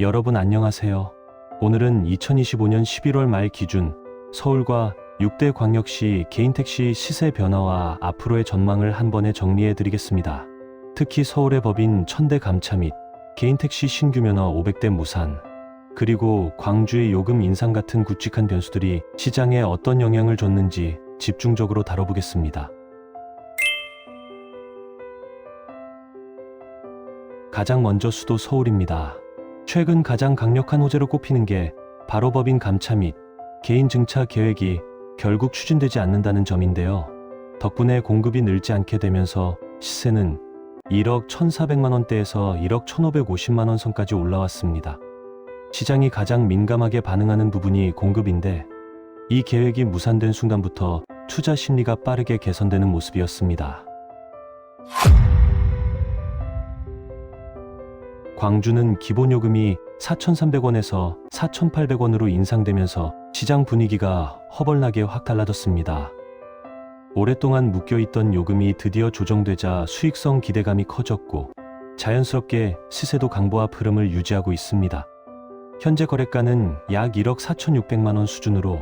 여러분 안녕하세요. 오늘은 2025년 11월 말 기준 서울과 6대 광역시 개인택시 시세 변화와 앞으로의 전망을 한 번에 정리해 드리겠습니다. 특히 서울의 법인 천대 감차 및 개인택시 신규 면허 500대 무산, 그리고 광주의 요금 인상 같은 굵직한 변수들이 시장에 어떤 영향을 줬는지 집중적으로 다뤄보겠습니다. 가장 먼저 수도 서울입니다. 최근 가장 강력한 호재로 꼽히는 게 바로 법인 감차 및 개인 증차 계획이 결국 추진되지 않는다는 점인데요. 덕분에 공급이 늘지 않게 되면서 시세는 1억 1,400만 원대에서 1억 1,550만 원 선까지 올라왔습니다. 시장이 가장 민감하게 반응하는 부분이 공급인데 이 계획이 무산된 순간부터 투자 심리가 빠르게 개선되는 모습이었습니다. 광주는 기본 요금이 4,300원에서 4,800원으로 인상되면서 시장 분위기가 허벌나게 확 달라졌습니다. 오랫동안 묶여있던 요금이 드디어 조정되자 수익성 기대감이 커졌고 자연스럽게 시세도 강보합 흐름을 유지하고 있습니다. 현재 거래가는 약 1억 4,600만 원 수준으로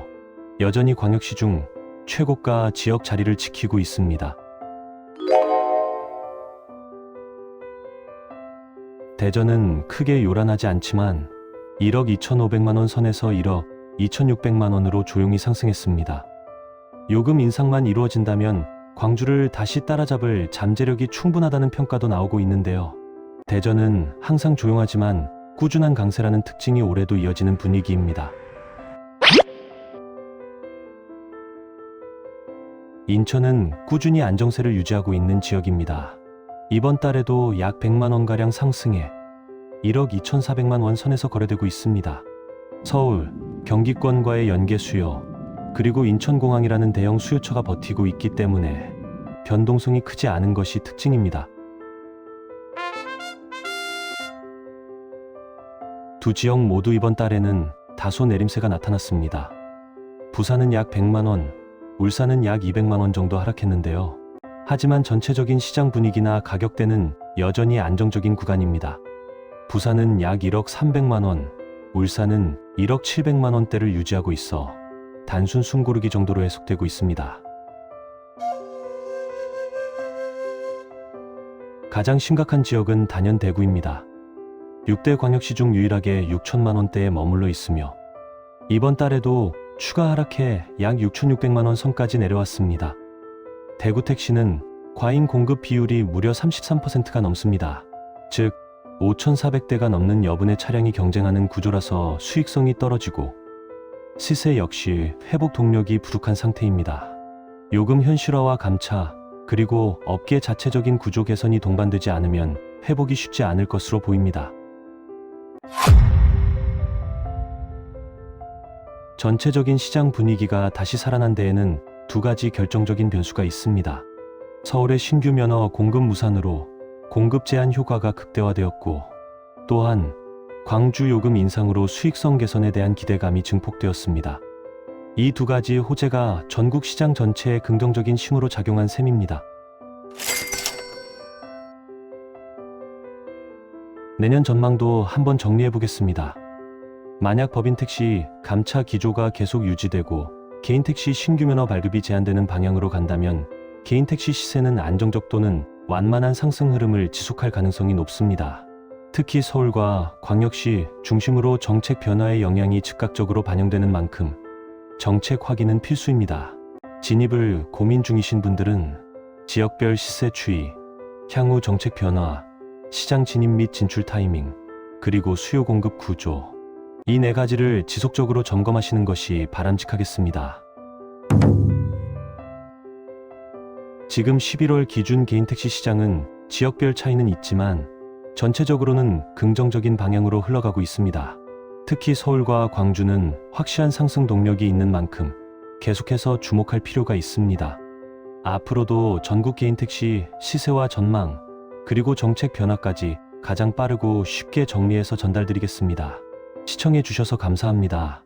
여전히 광역시 중 최고가 지역 자리를 지키고 있습니다. 대전은 크게 요란하지 않지만 1억 2,500만 원 선에서 1억 2,600만 원으로 조용히 상승했습니다. 요금 인상만 이루어진다면 광주를 다시 따라잡을 잠재력이 충분하다는 평가도 나오고 있는데요. 대전은 항상 조용하지만 꾸준한 강세라는 특징이 올해도 이어지는 분위기입니다. 인천은 꾸준히 안정세를 유지하고 있는 지역입니다. 이번 달에도 약 100만 원가량 상승해 1억 2,400만 원 선에서 거래되고 있습니다. 서울, 경기권과의 연계 수요, 그리고 인천공항이라는 대형 수요처가 버티고 있기 때문에 변동성이 크지 않은 것이 특징입니다. 두 지역 모두 이번 달에는 다소 내림세가 나타났습니다. 부산은 약 100만 원, 울산은 약 200만 원 정도 하락했는데요. 하지만 전체적인 시장 분위기나 가격대는 여전히 안정적인 구간입니다. 부산은 약 1억 300만 원, 울산은 1억 700만 원대를 유지하고 있어 단순 숨고르기 정도로 해석되고 있습니다. 가장 심각한 지역은 단연 대구입니다. 6대 광역시 중 유일하게 6천만 원대에 머물러 있으며 이번 달에도 추가 하락해 약 6,600만 원 선까지 내려왔습니다. 대구 택시는 과잉 공급 비율이 무려 33%가 넘습니다. 즉 5,400대가 넘는 여분의 차량이 경쟁하는 구조라서 수익성이 떨어지고 시세 역시 회복 동력이 부족한 상태입니다. 요금 현실화와 감차, 그리고 업계 자체적인 구조 개선이 동반되지 않으면 회복이 쉽지 않을 것으로 보입니다. 전체적인 시장 분위기가 다시 살아난 데에는 두 가지 결정적인 변수가 있습니다. 서울의 신규 면허 공급 무산으로 공급 제한 효과가 극대화되었고, 또한 광주 요금 인상으로 수익성 개선에 대한 기대감이 증폭되었습니다. 이 두 가지 호재가 전국 시장 전체에 긍정적인 심으로 작용한 셈입니다. 내년 전망도 한번 정리해 보겠습니다. 만약 법인 택시 감차 기조가 계속 유지되고 개인 택시 신규 면허 발급이 제한되는 방향으로 간다면 개인 택시 시세는 안정적 또는 완만한 상승 흐름을 지속할 가능성이 높습니다. 특히 서울과 광역시 중심으로 정책 변화의 영향이 즉각적으로 반영되는 만큼 정책 확인은 필수입니다. 진입을 고민 중이신 분들은 지역별 시세 추이, 향후 정책 변화, 시장 진입 및 진출 타이밍, 그리고 수요 공급 구조, 이 네 가지를 지속적으로 점검하시는 것이 바람직하겠습니다. 지금 11월 기준 개인 택시 시장은 지역별 차이는 있지만 전체적으로는 긍정적인 방향으로 흘러가고 있습니다. 특히 서울과 광주는 확실한 상승 동력이 있는 만큼 계속해서 주목할 필요가 있습니다. 앞으로도 전국 개인 택시 시세와 전망, 그리고 정책 변화까지 가장 빠르고 쉽게 정리해서 전달드리겠습니다. 시청해 주셔서 감사합니다.